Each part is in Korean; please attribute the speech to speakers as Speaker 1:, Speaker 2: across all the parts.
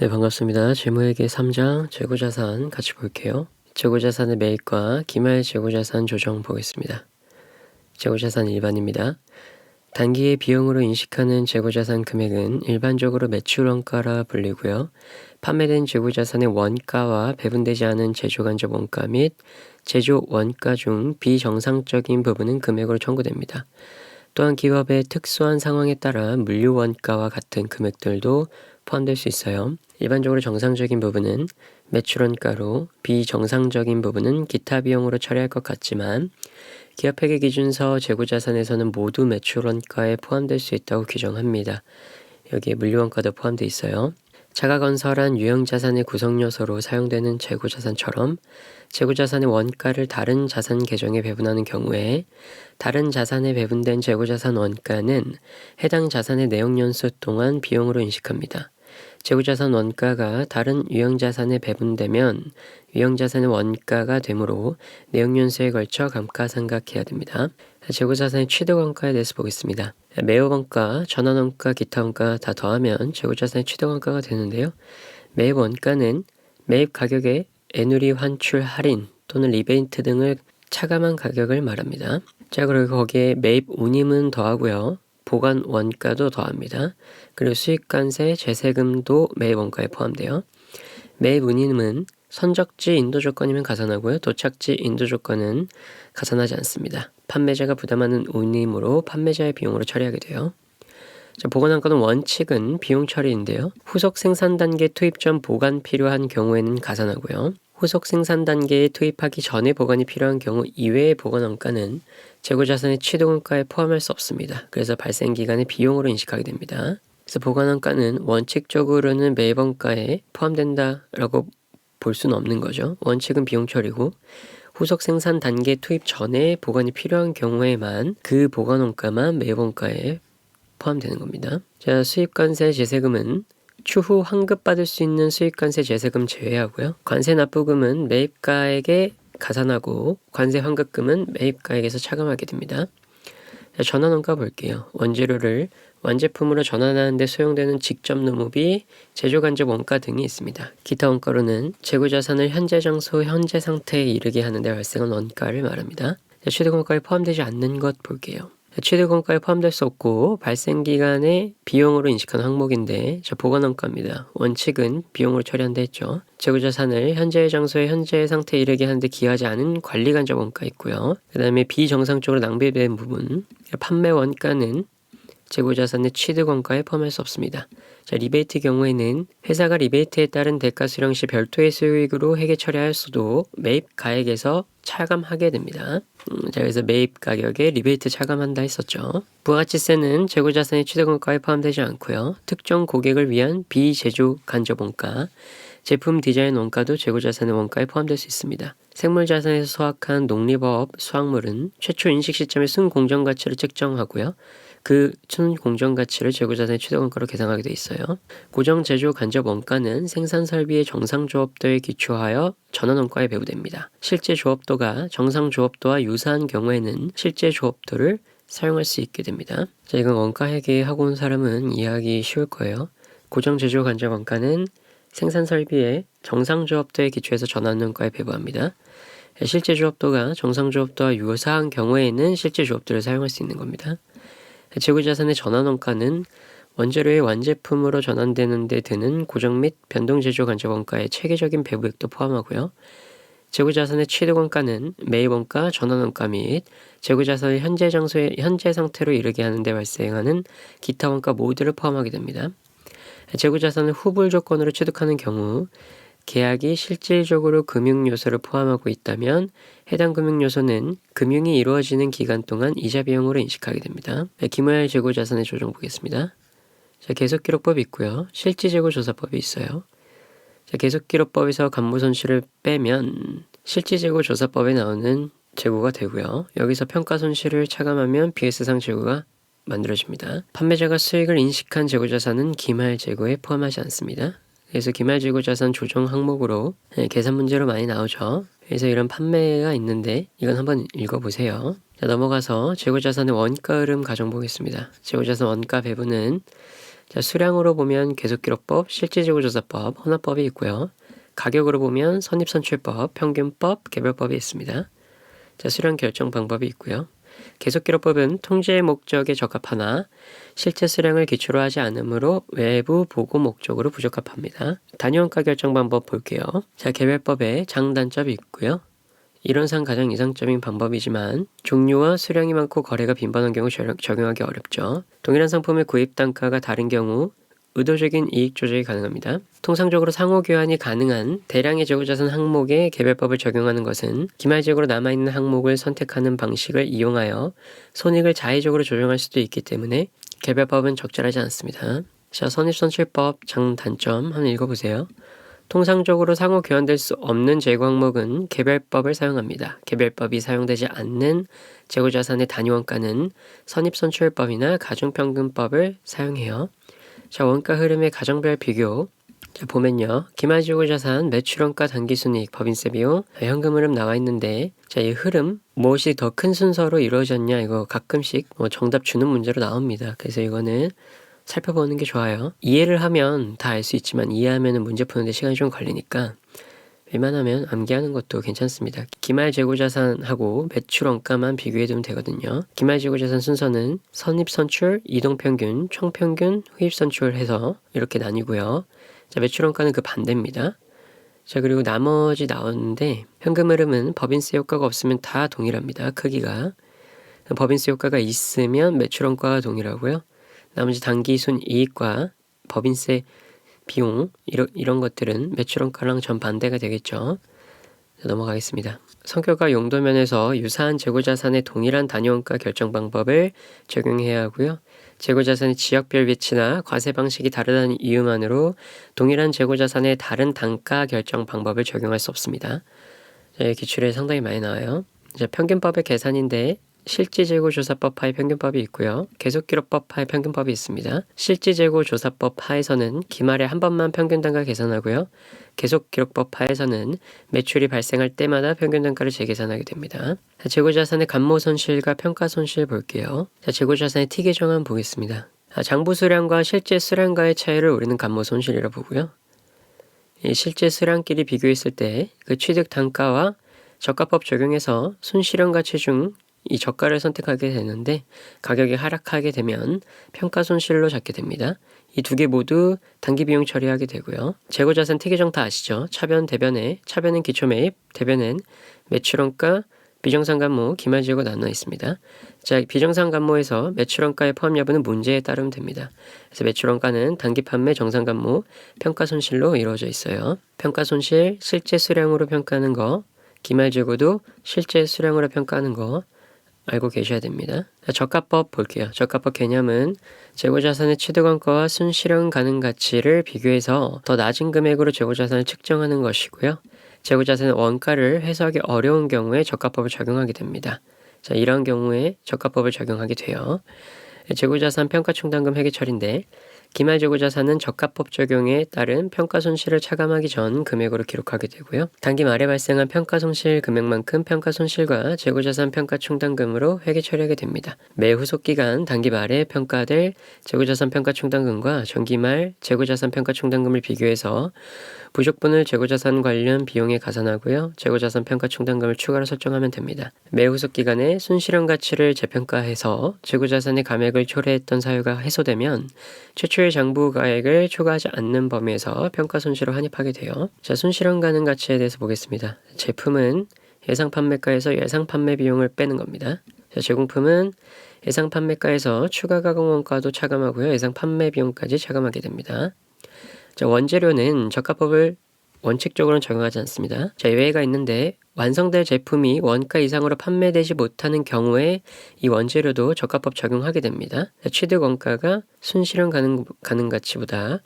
Speaker 1: 네, 반갑습니다. 재무회계 3장 재고자산 같이 볼게요. 재고자산의 매입과 기말 재고자산 조정 보겠습니다. 재고자산 일반입니다. 단기의 비용으로 인식하는 재고자산 금액은 일반적으로 매출 원가라 불리고요. 판매된 재고자산의 원가와 배분되지 않은 제조간접 원가 및 제조 원가 중 비정상적인 부분은 금액으로 청구됩니다. 또한 기업의 특수한 상황에 따라 물류 원가와 같은 금액들도 포함될 수 있어요. 일반적으로 정상적인 부분은 매출 원가로 비정상적인 부분은 기타 비용으로 처리할 것 같지만 기업회계 기준서 재고자산에서는 모두 매출 원가에 포함될 수 있다고 규정합니다. 여기에 물류 원가도 포함되어 있어요. 자가건설한 유형자산의 구성 요소로 사용되는 재고자산처럼 재고자산의 원가를 다른 자산 계정에 배분하는 경우에 다른 자산에 배분된 재고자산 원가는 해당 자산의 내용연수 동안 비용으로 인식합니다. 재고자산 원가가 다른 유형자산에 배분되면 유형자산의 원가가 되므로 내용연수에 걸쳐 감가상각해야 됩니다. 재고자산의 취득원가에 대해서 보겠습니다. 매입원가, 전환원가, 기타원가 다 더하면 재고자산의 취득원가가 되는데요. 매입원가는 매입 가격에 애누리 환출 할인 또는 리베이트 등을 차감한 가격을 말합니다. 자, 그리고 거기에 매입 운임은 더하고요. 보관 원가도 더합니다. 그리고 수익관세, 재세금도 매입 원가에 포함돼요. 매입 운임은 선적지 인도 조건이면 가산하고요. 도착지 인도 조건은 가산하지 않습니다. 판매자가 부담하는 운임으로 판매자의 비용으로 처리하게 돼요. 자, 보관한가는 원칙은 비용 처리인데요. 후속 생산 단계 투입 전 보관 필요한 경우에는 가산하고요. 후속 생산 단계에 투입하기 전에 보관이 필요한 경우 이외의 보관 원가는 재고 자산의 취득 원가에 포함할 수 없습니다. 그래서 발생 기간의 비용으로 인식하게 됩니다. 그래서 보관 원가는 원칙적으로는 매번가에 포함된다라고 볼 수는 없는 거죠. 원칙은 비용 처리고 후속 생산 단계 투입 전에 보관이 필요한 경우에만 그 보관 원가만 매번가에 포함되는 겁니다. 자, 수입관세 재세금은 추후 환급받을 수 있는 수익관세 재세금 제외하고요. 관세 납부금은 매입가에게 가산하고 관세 환급금은 매입가에게서 차감하게 됩니다. 전환 원가 볼게요. 원재료를 완제품으로 전환하는 데 소용되는 직접 노무비, 제조 간접 원가 등이 있습니다. 기타 원가로는 재고 자산을 현재 장소, 현재 상태에 이르게 하는 데 발생한 원가를 말합니다. 취득 원가에 포함되지 않는 것 볼게요. 취득원가에 포함될 수 없고 발생 기간의 비용으로 인식하는 항목인데 저 보관원가입니다. 원칙은 비용으로 처리한다 했죠. 재고자산을 현재의 장소에 현재의 상태에 이르게 하는데 기하지 않은 관리간접 원가 있고요. 그 다음에 비정상적으로 낭비된 부분 판매 원가는 재고자산의 취득 원가에 포함할 수 없습니다. 자, 리베이트 경우에는 회사가 리베이트에 따른 대가 수령 시 별도의 수익으로 회계 처리할 수도 매입 가액에서 차감하게 됩니다. 음, 자, 그래서 매입 가격에 리베이트 차감한다 했었죠. 부가치세는 재고자산의 취득원가에 포함되지 않고요. 특정 고객을 위한 비제조 간접 원가, 제품 디자인 원가도 재고자산의 원가에 포함될 수 있습니다. 생물자산에서 수확한 농립업 수확물은 최초 인식 시점의 순공정 가치를 측정하고요. 그 순공정 가치를 재고자산의 최대 원가로 계산하게 돼 있어요. 고정 제조 간접 원가는 생산 설비의 정상 조업도에 기초하여 전환 원가에 배부됩니다. 실제 조업도가 정상 조업도와 유사한 경우에는 실제 조업도를 사용할 수 있게 됩니다. 자, 이건 원가 회계 하고 온 사람은 이해하기 쉬울 거예요. 고정 제조 간접 원가는 생산 설비의 정상 조업도에 기초해서 전환 원가에 배부합니다. 실제 조업도가 정상 조업도와 유사한 경우에는 실제 조업도를 사용할 수 있는 겁니다. 재고자산의 전환원가는 원재료의 완제품으로 전환되는 데 드는 고정 및 변동 제조 간접 원가의 체계적인 배부액도 포함하고요. 재고자산의 취득 원가는 매입 원가, 전환 원가 및 재고자산을 현재 장소에 현재 상태로 이르게 하는 데 발생하는 기타 원가 모두를 포함하게 됩니다. 재고자산을 후불 조건으로 취득하는 경우 계약이 실질적으로 금융 요소를 포함하고 있다면 해당 금융 요소는 금융이 이루어지는 기간 동안 이자 비용으로 인식하게 됩니다. 네, 기말 재고 자산의 조정 보겠습니다. 자, 계속 기록법이 있고요. 실지 재고 조사법이 있어요. 자, 계속 기록법에서 간부 손실을 빼면 실지 재고 조사법에 나오는 재고가 되고요. 여기서 평가 손실을 차감하면 BS상 재고가 만들어집니다. 판매자가 수익을 인식한 재고 자산은 기말 재고에 포함하지 않습니다. 그래서 기말재고 자산 조정 항목으로 네, 계산 문제로 많이 나오죠. 그래서 이런 판매가 있는데 이건 한번 읽어보세요. 자, 넘어가서 재고자산의 원가 흐름 가정 보겠습니다. 재고자산 원가 배분은 자, 수량으로 보면 계속기록법, 실질재고조사법, 혼합법이 있고요. 가격으로 보면 선입선출법, 평균법, 개별법이 있습니다. 자, 수량 결정 방법이 있고요. 계속기록법은 통제 목적에 적합하나 실제 수량을 기초로 하지 않으므로 외부 보고 목적으로 부적합합니다. 단위원가 결정 방법 볼게요. 자, 개별법에 장단점이 있고요. 이론상 가장 이상적인 방법이지만 종류와 수량이 많고 거래가 빈번한 경우 적용- 적용하기 어렵죠. 동일한 상품의 구입 단가가 다른 경우 의도적인 이익 조절이 가능합니다. 통상적으로 상호 교환이 가능한 대량의 재고자산 항목에 개별법을 적용하는 것은 기말적으로 남아있는 항목을 선택하는 방식을 이용하여 손익을 자의적으로 조정할 수도 있기 때문에 개별법은 적절하지 않습니다. 자, 선입선출법 장단점 한번 읽어보세요. 통상적으로 상호 교환될 수 없는 재고 항목은 개별법을 사용합니다. 개별법이 사용되지 않는 재고자산의 단위원가는 선입선출법이나 가중평균법을 사용해요. 자, 원가 흐름의 가정별 비교. 자, 보면요. 기말재고자산, 매출원가, 단기순이익, 법인세 비용, 현금 흐름 나와 있는데, 자, 이 흐름, 무엇이 더 큰 순서로 이루어졌냐, 이거 가끔씩 뭐 정답 주는 문제로 나옵니다. 그래서 이거는 살펴보는 게 좋아요. 이해를 하면 다 알 수 있지만, 이해하면 문제 푸는데 시간이 좀 걸리니까, 웬만하면 암기하는 것도 괜찮습니다. 기말 재고자산하고 매출 원가만 비교해 두면 되거든요. 기말 재고자산 순서는 선입 선출, 이동 평균, 총 평균, 후입 선출 해서 이렇게 나뉘고요. 자, 매출 원가는 그 반대입니다. 자, 그리고 나머지 나오는데 현금 흐름은 법인세 효과가 없으면 다 동일합니다. 크기가. 법인세 효과가 있으면 매출 원가가 동일하고요. 나머지 단기순 이익과 법인세 비용 이런 이런 것들은 매출원가랑 전반대가 되겠죠. 자, 넘어가겠습니다. 성격과 용도 면에서 유사한 재고자산의 동일한 단위원가 결정 방법을 적용해야 하고요. 재고자산의 지역별 위치나 과세 방식이 다르다는 이유만으로 동일한 재고자산의 다른 단가 결정 방법을 적용할 수 없습니다. 기출에 상당히 많이 나와요. 자, 평균법의 계산인데 실지재고조사법 하에 평균법이 있고요. 계속기록법 하에 평균법이 있습니다. 실지재고조사법 하에서는 기말에 한 번만 평균단가 계산하고요. 계속기록법 하에서는 매출이 발생할 때마다 평균단가를 재계산하게 됩니다. 자, 재고자산의 감모손실과 평가손실 볼게요. 자, 재고자산의 T 계정안 보겠습니다. 아, 장부 수량과 실제 수량과의 차이를 우리는 감모손실이라 보고요. 이 실제 수량끼리 비교했을 때 그 취득 단가와 저가법 적용해서 순실현 가치 중 이 저가를 선택하게 되는데 가격이 하락하게 되면 평가 손실로 잡게 됩니다. 이 두 개 모두 단기 비용 처리하게 되고요. 재고 자산 T계정 다 아시죠? 차변, 대변에 차변은 기초 매입, 대변은 매출원가, 비정상 감모, 기말재고 나눠 있습니다. 자, 비정상 감모에서 매출원가의 포함 여부는 문제에 따르면 됩니다. 그래서 매출원가는 단기 판매 정상 감모, 평가 손실로 이루어져 있어요. 평가 손실, 실제 수량으로 평가하는 거, 기말 재고도 실제 수량으로 평가하는 거 알고 계셔야 됩니다. 자, 저가법 볼게요. 저가법 개념은 재고자산의 취득원가와 순실현 가능 가치를 비교해서 더 낮은 금액으로 재고자산을 측정하는 것이고요. 재고자산의 원가를 해석하기 어려운 경우에 저가법을 적용하게 됩니다. 자, 이런 경우에 저가법을 적용하게 돼요. 재고자산 평가충당금 회계처리인데 기말 재고 자산은 저가법 적용에 따른 평가 손실을 차감하기 전 금액으로 기록하게 되고요. 단기 말에 발생한 평가 손실 금액만큼 평가 손실과 재고 자산 평가 충당금으로 회계 처리하게 됩니다. 매 후속 기간 단기 말에 평가될 재고 자산 평가 충당금과 전기 말 재고 자산 평가 충당금을 비교해서 부족분을 재고 자산 관련 비용에 가산하고요. 재고 자산 평가 충당금을 추가로 설정하면 됩니다. 매 후속 기간에 순실현 가치를 재평가해서 재고 자산의 감액을 초래했던 사유가 해소되면 최초 의 장부 가액을 초과하지 않는 범위에서 평가 손실을 환입하게 돼요. 자, 순실현 가능 가치에 대해서 보겠습니다. 제품은 예상 판매가에서 예상 판매 비용을 빼는 겁니다. 자, 제공품은 예상 판매가에서 추가 가공 원가도 차감하고요. 예상 판매 비용까지 차감하게 됩니다. 자, 원재료는 저가법을 원칙적으로는 적용하지 않습니다. 자, 예외가 있는데 완성될 제품이 원가 이상으로 판매되지 못하는 경우에 이 원재료도 저가법 적용하게 됩니다. 자, 취득 원가가 순실현 가능, 가능 가치보다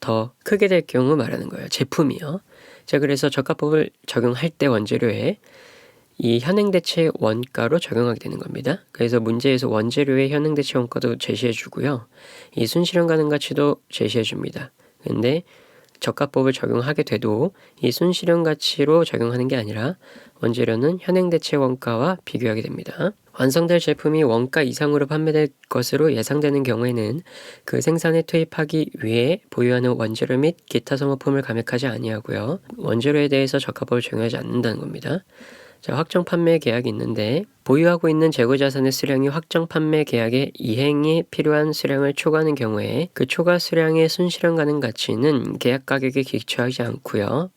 Speaker 1: 더 크게 될 경우 말하는 거예요. 제품이요. 자, 그래서 저가법을 적용할 때 원재료에 이 현행 대체 원가로 적용하게 되는 겁니다. 그래서 문제에서 원재료의 현행 대체 원가도 제시해 주고요. 이 순실현 가능 가치도 제시해 줍니다. 근데 저가법을 적용하게 돼도 이 순실현 가치로 적용하는 게 아니라 원재료는 현행 대체 원가와 비교하게 됩니다. 완성될 제품이 원가 이상으로 판매될 것으로 예상되는 경우에는 그 생산에 투입하기 위해 보유하는 원재료 및 기타 소모품을 감액하지 아니하고요. 원재료에 대해서 적합법을 적용하지 않는다는 겁니다. 자, 확정 판매 계약이 있는데 보유하고 있는 재고 자산의 수량이 확정 판매 계약의 이행에 필요한 수량을 초과하는 경우에 그 초과 수량의 순실현 가능 가치는 계약 가격에 기초하지 않고요.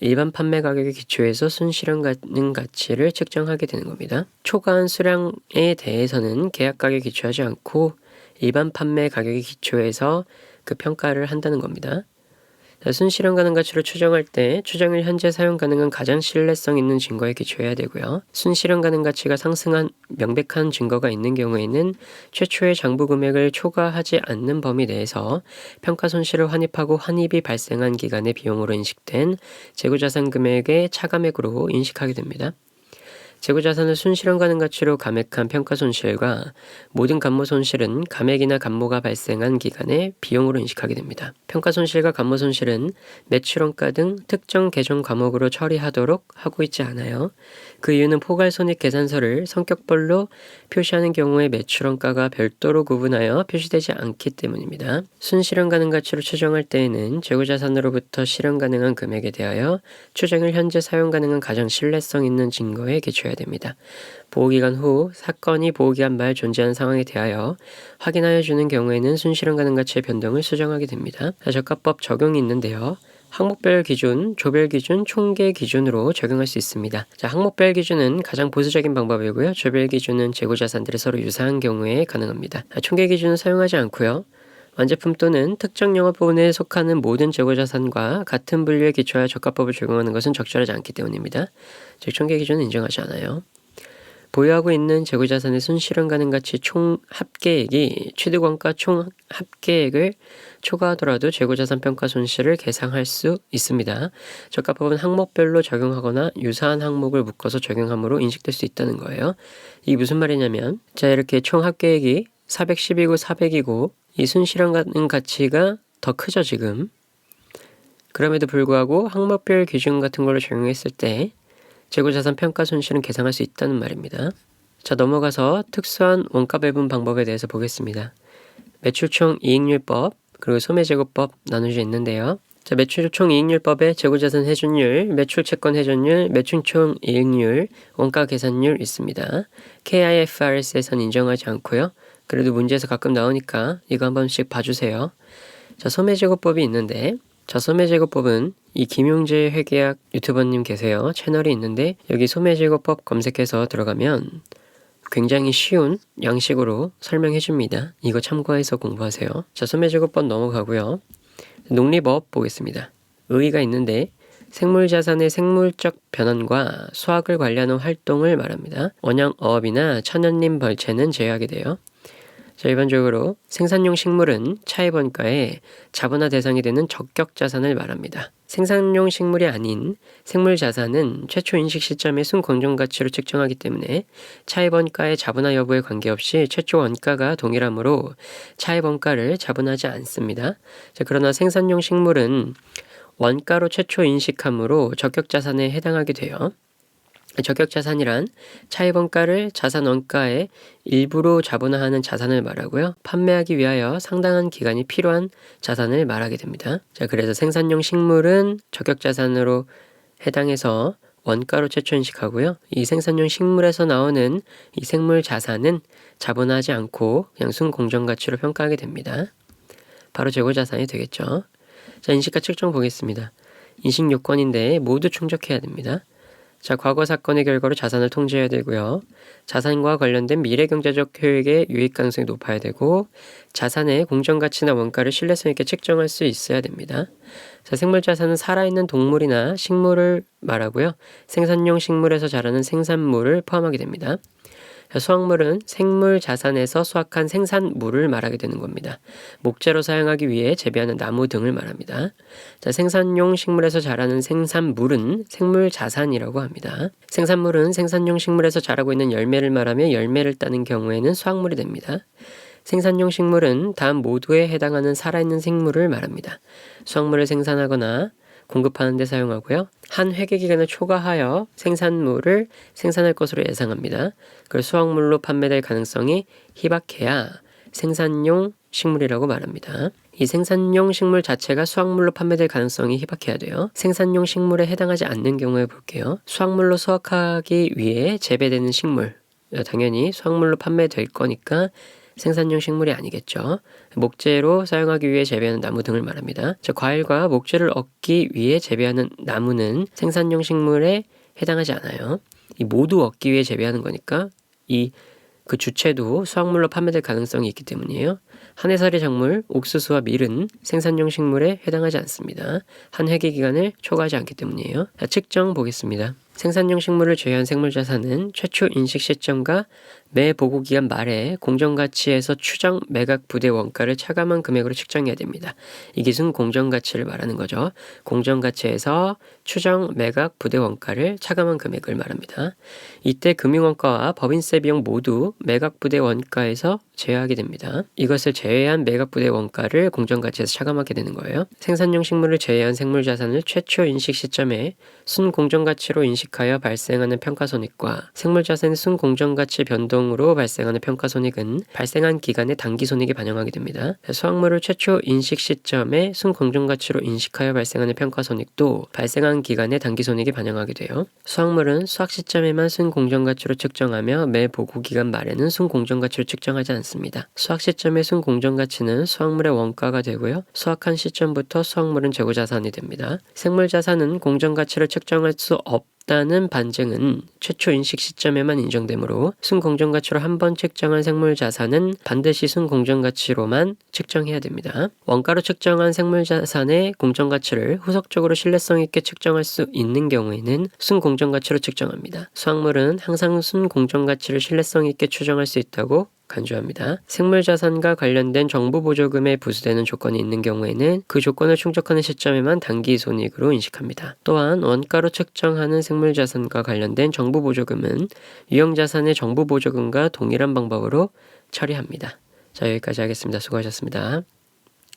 Speaker 1: 일반 판매 가격에 기초해서 순실현 가능 가치를 측정하게 되는 겁니다. 초과한 수량에 대해서는 계약 가격에 기초하지 않고 일반 판매 가격에 기초해서 그 평가를 한다는 겁니다. 순실현 가능 가치를 추정할 때 추정일 현재 사용 가능한 가장 신뢰성 있는 증거에 기초해야 되고요. 순실현 가능 가치가 상승한 명백한 증거가 있는 경우에는 최초의 장부 금액을 초과하지 않는 범위 내에서 평가 손실을 환입하고 환입이 발생한 기간의 비용으로 인식된 재고자산 금액의 차감액으로 인식하게 됩니다. 재고자산을 순실현 가능 가치로 감액한 평가 손실과 모든 감모 손실은 감액이나 감모가 발생한 기간의 비용으로 인식하게 됩니다. 평가 손실과 감모 손실은 매출원가 등 특정 계정 과목으로 처리하도록 하고 있지 않아요. 그 이유는 포괄 손익 계산서를 성격별로 표시하는 경우에 매출원가가 별도로 구분하여 표시되지 않기 때문입니다. 순실현 가능 가치로 추정할 때에는 재고자산으로부터 실현 가능한 금액에 대하여 추정을 현재 사용 가능한 가장 신뢰성 있는 증거에 기초해야 됩니다. 보호기간 후 사건이 보호기간 말 존재하는 상황에 대하여 확인하여 주는 경우에는 순실현 가능 가치의 변동을 수정하게 됩니다. 저가법 적용이 있는데요. 항목별 기준, 조별 기준, 총계 기준으로 적용할 수 있습니다. 자, 항목별 기준은 가장 보수적인 방법이고요. 조별 기준은 재고 자산들이 서로 유사한 경우에 가능합니다. 총계 기준은 사용하지 않고요. 완제품 또는 특정 영업 부분에 속하는 모든 재고 자산과 같은 분류에 기초하여 적합법을 적용하는 것은 적절하지 않기 때문입니다. 즉 총계 기준은 인정하지 않아요. 보유하고 있는 재고자산의 순실현 가능 가치 총 합계액이 취득원가 총 합계액을 초과하더라도 재고자산 평가 손실을 계상할 수 있습니다. 적합법은 항목별로 적용하거나 유사한 항목을 묶어서 적용함으로 인식될 수 있다는 거예요. 이게 무슨 말이냐면 자 이렇게 총 합계액이 410이고 400이고 이 순실현 가능 가치가 더 크죠 지금. 그럼에도 불구하고 항목별 기준 같은 걸로 적용했을 때 재고자산 평가 손실은 계상할 수 있다는 말입니다. 자, 넘어가서 특수한 원가 배분 방법에 대해서 보겠습니다. 매출총 이익률법 그리고 소매제고법 나누져 있는데요. 자, 매출총 이익률법에 재고자산 회전율, 매출 채권 회전율, 매출총 이익률, 원가 계산율 있습니다. KIFRS에선 인정하지 않고요. 그래도 문제에서 가끔 나오니까 이거 한 번씩 봐주세요. 자, 소매제고법이 있는데 자, 소매제거법은 이 김용재 회계학 유튜버님 계세요. 채널이 있는데 여기 소매제거법 검색해서 들어가면 굉장히 쉬운 양식으로 설명해 줍니다. 이거 참고해서 공부하세요. 자, 소매제거법 넘어가고요. 농립업 보겠습니다. 의의가 있는데 생물 자산의 생물적 변환과 수확을 관리하는 활동을 말합니다. 원양어업이나 천연림 벌채는 제외하게 돼요. 자, 일반적으로 생산용 식물은 차입원가의 자본화 대상이 되는 적격 자산을 말합니다. 생산용 식물이 아닌 생물 자산은 최초 인식 시점의 순공정 가치로 측정하기 때문에 차입원가의 자본화 여부에 관계없이 최초 원가가 동일하므로 차입원가를 자본하지 않습니다. 자, 그러나 생산용 식물은 원가로 최초 인식하므로 적격 자산에 해당하게 돼요. 적격 자산이란 차입 원가를 자산 원가의 일부로 자본화하는 자산을 말하고요. 판매하기 위하여 상당한 기간이 필요한 자산을 말하게 됩니다. 자, 그래서 생산용 식물은 적격 자산으로 해당해서 원가로 최초 인식하고요. 이 생산용 식물에서 나오는 이 생물 자산은 자본하지 않고 그냥 순공정 가치로 평가하게 됩니다. 바로 재고 자산이 되겠죠. 자, 인식가 측정 보겠습니다. 인식 요건인데 모두 충족해야 됩니다. 자, 과거 사건의 결과로 자산을 통제해야 되고요. 자산과 관련된 미래 경제적 효익의 유익 가능성이 높아야 되고 자산의 공정 가치나 원가를 신뢰성 있게 측정할 수 있어야 됩니다. 자, 생물 자산은 살아있는 동물이나 식물을 말하고요. 생산용 식물에서 자라는 생산물을 포함하게 됩니다. 수확물은 생물 자산에서 수확한 생산물을 말하게 되는 겁니다. 목재로 사용하기 위해 재배하는 나무 등을 말합니다. 자, 생산용 식물에서 자라는 생산물은 생물 자산이라고 합니다. 생산물은 생산용 식물에서 자라고 있는 열매를 말하며 열매를 따는 경우에는 수확물이 됩니다. 생산용 식물은 다음 모두에 해당하는 살아있는 생물을 말합니다. 수확물을 생산하거나 공급하는 데 사용하고요. 한 회계 기간을 초과하여 생산물을 생산할 것으로 예상합니다. 그걸 수확물로 판매될 가능성이 희박해야 생산용 식물이라고 말합니다. 이 생산용 식물 자체가 수확물로 판매될 가능성이 희박해야 돼요. 생산용 식물에 해당하지 않는 경우에 볼게요. 수확물로 수확하기 위해 재배되는 식물. 당연히 수확물로 판매될 거니까 생산용 식물이 아니겠죠. 목재로 사용하기 위해 재배하는 나무 등을 말합니다. 즉, 과일과 목재를 얻기 위해 재배하는 나무는 생산용 식물에 해당하지 않아요. 이 모두 얻기 위해 재배하는 거니까 이 그 주체도 수확물로 판매될 가능성이 있기 때문이에요. 한 해살이 작물, 옥수수와 밀은 생산용 식물에 해당하지 않습니다. 한 회계 기간을 초과하지 않기 때문이에요. 자, 측정 보겠습니다. 생산용 식물을 제외한 생물자산은 최초 인식 시점과 매 보고 기간 말에 공정가치에서 추정 매각 부대 원가를 차감한 금액으로 측정해야 됩니다. 이 기준 공정가치를 말하는 거죠. 공정가치에서 추정 매각 부대 원가를 차감한 금액을 말합니다. 이때 금융원가와 법인세 비용 모두 매각 부대 원가에서 제외하게 됩니다. 이것을 제외한 매각 부대 원가를 공정가치에서 차감하게 되는 거예요. 생산용 식물을 제외한 생물자산을 최초 인식 시점에 순공정가치로 인식 하여 발생하는 평가손익과 생물자산의 순공정가치 변동으로 발생하는 평가손익은 발생한 기간의 단기손익에 반영하게 됩니다. 수확물을 최초 인식 시점에 순공정가치로 인식하여 발생하는 평가손익도 발생한 기간의 단기손익에 반영하게 돼요. 수확물은 수확 시점에만 순공정가치로 측정하며 매 보고 기간 말에는 순공정가치로 측정하지 않습니다. 수확 시점의 순공정가치는 수확물의 원가가 되고요. 수확한 시점부터 수확물은 재고자산이 됩니다. 생물자산은 공정가치를 측정할 수 없 다는 반증은 최초 인식 시점에만 인정되므로 순공정 가치로 한번 측정한 생물 자산은 반드시 순공정 가치로만 측정해야 됩니다. 원가로 측정한 생물 자산의 공정 가치를 후속적으로 신뢰성 있게 측정할 수 있는 경우에는 순공정 가치로 측정합니다. 수확물은 항상 순공정 가치를 신뢰성 있게 추정할 수 있다고 간주합니다. 생물 자산과 관련된 정부 보조금에 부수되는 조건이 있는 경우에는 그 조건을 충족하는 시점에만 단기 손익으로 인식합니다. 또한 원가로 측정하는 생물 자산과 관련된 정부 보조금은 유형 자산의 정부 보조금과 동일한 방법으로 처리합니다. 자, 여기까지 하겠습니다. 수고하셨습니다.